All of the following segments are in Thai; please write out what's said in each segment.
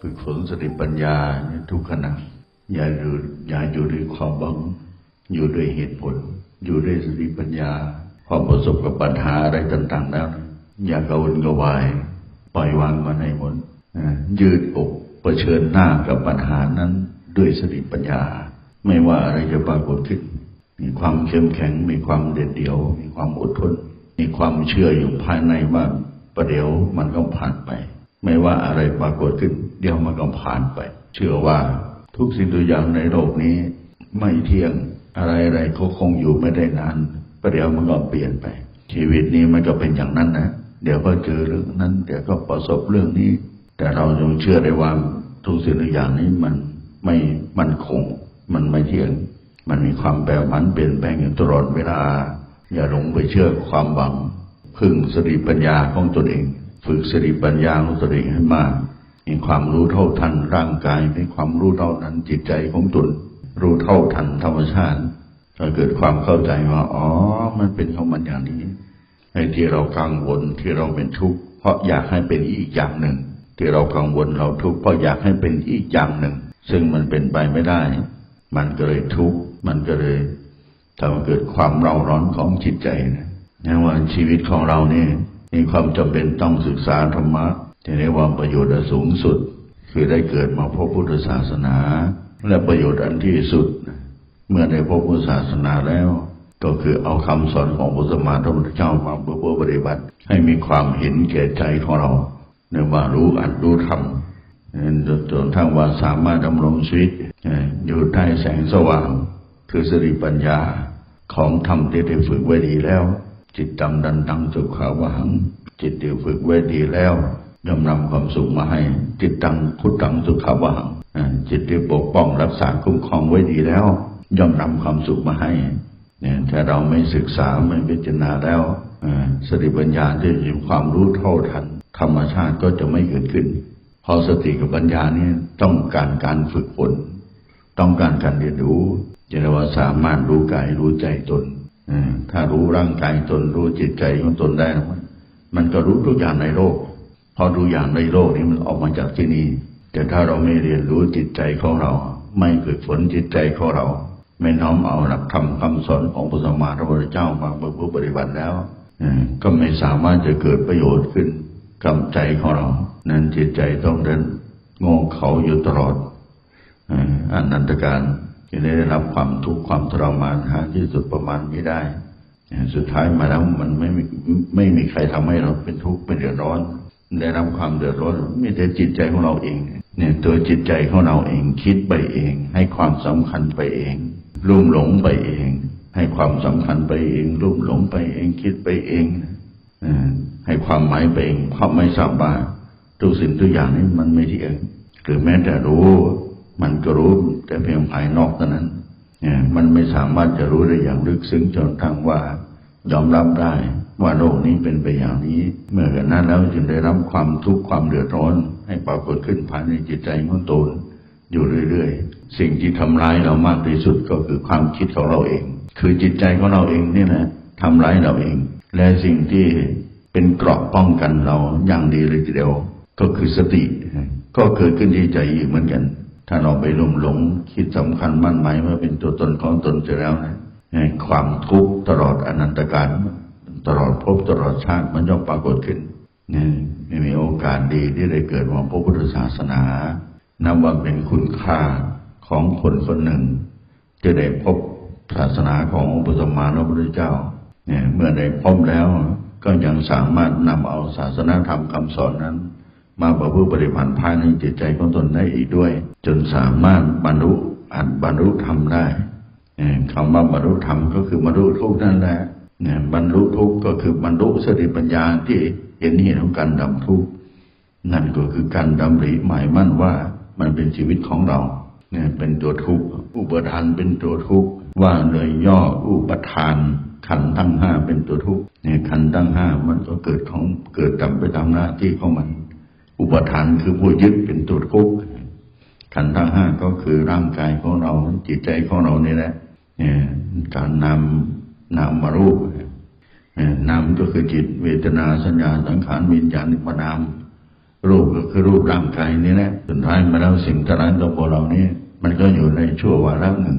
ฝึกฝนสติปัญญาทุกขณะอย่าอยู่อย่าอยู่ด้วยความหวัง อยู่ด้วยเหตุผล อยู่ด้วยสติปัญญาพอประสบกับปัญหาอะไรต่าง ๆ แล้ว อย่ากระวนกระวาย ปล่อยวางมันให้หมดยืดอกเผชิญหน้ากับปัญหานั้น ด้วยสติปัญญา ไม่ว่าอะไรจะปรากฏขึ้นมีความเข้มแข็ง มีความเด็ดเดี่ยว มีความอดทน มีความเชื่ออยู่ภายในว่า ประเดี๋ยวมันก็ผ่านไป ไม่ว่าอะไรปรากฏขึ้น เดี๋ยวมันก็ผ่านไป เชื่อว่าทุกสิ่งทุกอย่างในโลกนี้ ไม่เที่ยงอะไรอะไรก็คงอยู่ไม่ได้นานประเดี๋ยวมันก็เปลี่ยนไป ชีวิตนี้มันก็เป็นอย่างนั้นนะเดี๋ยวก็เจอเรื่องนั้น เดี๋ยวก็ประสบเรื่องนี้ แต่เราจงเชื่อได้ว่าทุกสิ่งทุกอย่างนี้มันไม่มันคง มันไม่เที่ยง มันมีความแปรผันเปลี่ยนแปลงอยู่ตลอดเวลา อย่าหลงไปเชื่อความหวัง พึ่งสติปัญญาของตนเอง ฝึกสติปัญญาของตนเองให้มาก มีความรู้เท่าทันร่างกายมีความรู้เท่าทันจิตใจของตน รู้เท่าทันธรรมชาติก็เกิดความเข้าใจว่าอ๋อ มันเป็นของมันอย่างนี้ไอ้ที่เรากังวลที่เราเป็นทุกข์เพราะอยากให้เป็นอีกอย่างหนึ่ง ที่เรากังวลเราทุกข์เพราะอยากให้เป็นอีกอย่างหนึ่ง ซึ่งมันเป็นไปไม่ได้ มันก็เลยทุกข์มันก็เลยทำให้เกิดความเร่าร้อนของจิตใจนะ นะว่าชีวิตของเรานี่มีความจำเป็นต้องศึกษาธรรมะที่เรียกว่าประโยชน์สูงสุด คือได้เกิดมาพบพุทธศาสนา และประโยชน์อันที่สุด เมื่อได้พบพุทธศาสนาแล้ว ก็คือเอาคำสอนของพระสมมาพระพุทธเจ้ามาเพื่อปฏิบัติ ให้มีความเห็นแก่ใจของเราในว่ารู้อัดรู้ทำจนทั้งว่าสามารถดำรงชีวิตอยู่ใต้แสงสว่าง คือสติปัญญาของธรรมที่ได้ฝึกไว้ดีแล้ว จิตจำดันตังสุขาวหัง จิตที่ฝึกไว้ดีแล้วย่อมนำความสุขมาให้ จิตตังพุทธังสุขาวหังจิตที่ปกป้องรักษาคุ้มครองไว้ดีแล้ว ย่อมนำความสุขมาให้เนี่ยถ้าเราไม่ศึกษาไม่พิจารณาแล้วอ่าสติปัญญาที่มีความรู้เท่าทัน ธรรมชาติก็จะไม่เกิดขึ้น พอสติกับปัญญานี่ต้องการการฝึกฝน ต้องการการเรียนรู้จะเรียกว่าสามารถรู้กายรู้ใจตน ถ้ารู้ร่างกายตนรู้จิตใจของตนได้นะมันก็รู้ทุกอย่างในโลก พอดูอย่างในโลกนี้มันออกมาจากที่นี่ แต่ถ้าเราไม่เรียนรู้จิตใจของเรา ไม่ฝึกฝนจิตใจของเรา ไม่น้อมเอาหลักธรรมคำสอนของพระสัมมาสัมพุทธเจ้ามาประพฤติปฏิบัติแล้วก็ไม่สามารถจะเกิดประโยชน์ขึ้นกับใจของเรา นั้นจิตใจต้องเดินโง่เขาอยู่ตลอดอ่ออนันตการ จะได้รับความทุกข์ความทรมานหาที่สุดประมาณไม่ได้สุดท้ายมาแล้วมันไม่มีไม่มีใครทำให้เราเป็นทุกข์เป็นเดือดร้อน ได้รับความเดือดร้อนมีแต่จิตใจของเราเอง เนี่ยตัวจิตใจของเราเองคิดไปเอง ให้ความสำคัญไปเองลุ่มหลงไปเอง ให้ความสำคัญไปเองลุ่มหลงไปเองคิดไปเองอให้ความหมายไปเองเพราะไม่ทราบว่าทุกสิ่งทุกอย่างนี้มันไม่เที่ยงหรือแม้แต่รู้ มันก็รู้แต่เพียงภายนอกเท่านั้นเนี่ยมันไม่สามารถจะรู้ได้อย่างลึกซึ้งจนทั้งว่ายอมรับได้ว่าโลกนี้เป็นไปอย่างนี้ เมื่อกันนั้นแล้วจึงได้รับความทุกข์ความเดือดร้อน ให้ปรากฏขึ้นภายในจิตใจของตนอยู่เรื่อยๆ สิ่งที่ทำร้ายเรามากที่สุดก็คือความคิดของเราเอง คือจิตใจของเราเองนี่แหละทำร้ายเราเอง และสิ่งที่เป็นเกราะป้องกันเราอย่างดีเลยทีเดียวก็คือสติ ก็เกิดขึ้นที่ใจอีกเหมือนกัน ถ้าเราไปลุ่มหลงคิดสำคัญมั่นหมายว่าเป็นตัวตนของตนเสร็จแล้วนะความทุกข์ตลอดอนันตการตลอดภพตลอดชาติมันย่อมปรากฏขึ้นนี่ไม่มีโอกาสดีที่ได้เกิดมาพบพุทธศาสนา นับว่าเป็นคุณค่าของคนคนหนึ่ง จะได้พบศาสนาขององค์พระสมมาสัมพุทธเจ้า เนี่ย เมื่อได้พบแล้วก็ยังสามารถนำเอาศาสนาธรรมคำสอนนั้น มาประพฤติปฏิบัติภายในจิตใจของตนได้อีกด้วย จนสามารถบรรลุอันบรรลุธรรมได้คำว่าบรรลุธรรมก็คือบรรลุทุกข์นั่นแหละบรรลุทุกข์ก็คือบรรลุสติปัญญาที่เห็นเหตุของการดับทุกข์นั่นก็คือการดำริหมายมั่นว่ามันเป็นชีวิตของเราเนี่ยเป็นตัวทุกข์อุปทานเป็นตัวทุกข์ว่าเลยย่ออุปทาน ขันธ์ทั้งห้าเป็นตัวทุกข์เนี่ยขันธ์ทั้งห้ามันก็เกิดของเกิดดับไปตามหน้าที่ของมัน อุปทานคือผู้ยึดเป็นตัวทุกขันธ์ทั้งห้าก็คือร่างกายของเราจิตใจของเรานี่แหละเนี่ยการนำนามมารูปเอ่อนามก็คือจิตเวทนาสัญญาสังขารวิญญาณนิพพานามรูปก็คือรูปร่างกายนี่แหละสุดท้ายมาแล้วสิ่งทั้งหลายตัวเรานี้มันก็อยู่ในชั่ววาระหนึ่ง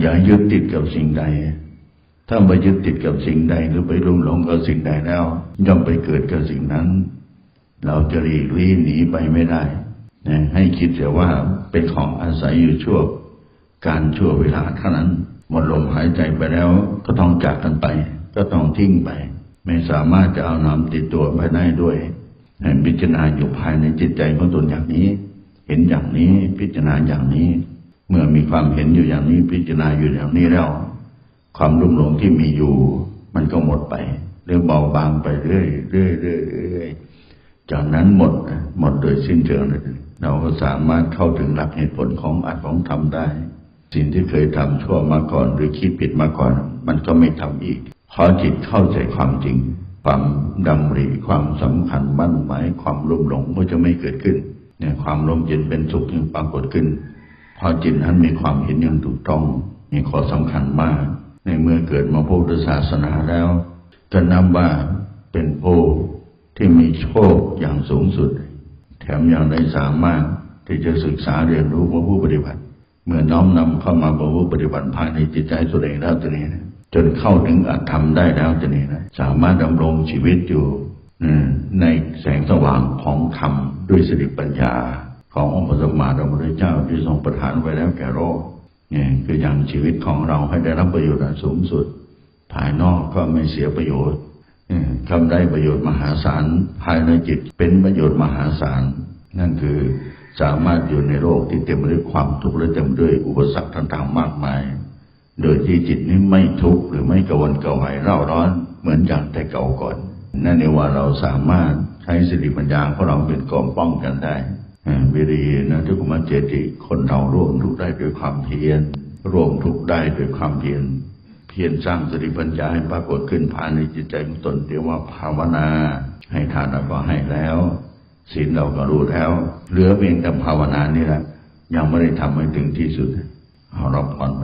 อย่ายึดติดกับสิ่งใด ถ้าไปยึดติดกับสิ่งใดหรือไปรุ่มหลงกับสิ่งใดแล้วย่อมไปเกิดกับสิ่งนั้น เราจะหลีกลี่หนีไปไม่ได้นะให้คิดแต่ว่าเป็นของอาศัยอยู่ชั่วการชั่วเวลาเท่านั้น หมดลมหายใจไปแล้วก็ต้องจากกันไป ก็ต้องทิ้งไป ไม่สามารถจะเอานำติดตัวไปได้ด้วยให้พิจารณาอยู่ภายในจิตใจของตนอย่างนี้ เห็นอย่างนี้พิจารณาอย่างนี้ เมื่อมีความเห็นอยู่อย่างนี้พิจารณาอยู่อย่างนี้แล้ว ความรุ่มหลงที่มีอยู่ มันก็หมดไป หรือเบาบางไปเรื่อยเรื่อยเรื่อยเรื่อย จากนั้นหมดหมดโดยสิ้นเชิงเลยเราก็สามารถเข้าถึงหลักเหตุผลของอัตของธรรมได้ สิ่งที่เคยทำชั่วมาก่อนหรือคิดผิดมาก่อน มันก็ไม่ทำอีกเพราะจิตเข้าใจความจริง ความดำริความสำคัญมั่นหมายความรุ่มหลงก็จะไม่เกิดขึ้นเนี่ยความร่มเย็นเป็นสุขจึงปรากฏขึ้นพราะจิตนั้นมีความเห็นอย่างถูกต้องมีข้อสำคัญมาก ในเมื่อเกิดมาพุทธศาสนาแล้วก็นับว่าเป็นผู้ ที่มีโชคอย่างสูงสุด แถมยังได้สามารถที่จะศึกษาเรียนรู้พระผู้ปฏิบัติ เมื่อน้อมนำเข้ามาประพฤติปฏิบัติภายในจิตใจตัวเองแล้วตัวนี้นะจนเข้าถึงอัตธรรมได้แล้วตัวนี้นะสามารถดำรงชีวิตอยู่ในแสงสว่างของธรรมด้วยสติปัญญา ขององค์พระสัมมาสัมพุทธเจ้าที่ทรงประทานไว้แล้วแก่โลกนี่คืออย่างชีวิตของเราให้ได้รับประโยชน์สูงสุด ภายนอกก็ไม่เสียประโยชน์ ทำได้ประโยชน์มหาศาลภายในจิตเป็นประโยชน์มหาศาล นั่นคือสามารถอยู่ในโลกที่เต็มไปด้วยความทุกข์และเต็มด้วยอุปสรรคต่างๆมากมาย โดยที่จิตนี้ไม่ทุกข์หรือไม่กวนกระวายเร่าร้อนเหมือนอย่างแต่เก่าก่อน นั่นเองว่าเราสามารถใช้สติปัญญาของเราเป็นกองป้องกันได้วิริยนะทุกขมเจติคนเราร่วมทุกข์ได้ด้วยความเพียรร่วมทุกข์ได้ด้วยความเพียร พียรสร้างสติปัญญาให้ปรากฏขึ้นภายในจิตใจของตนเรียกว่าภาวนา ให้ทานเราก็ให้แล้วศีลเราก็รู้แล้ว เหลือเพียงแต่ภาวนานี่แหละยังไม่ได้ทำให้ถึงที่สุดเอารับพรไป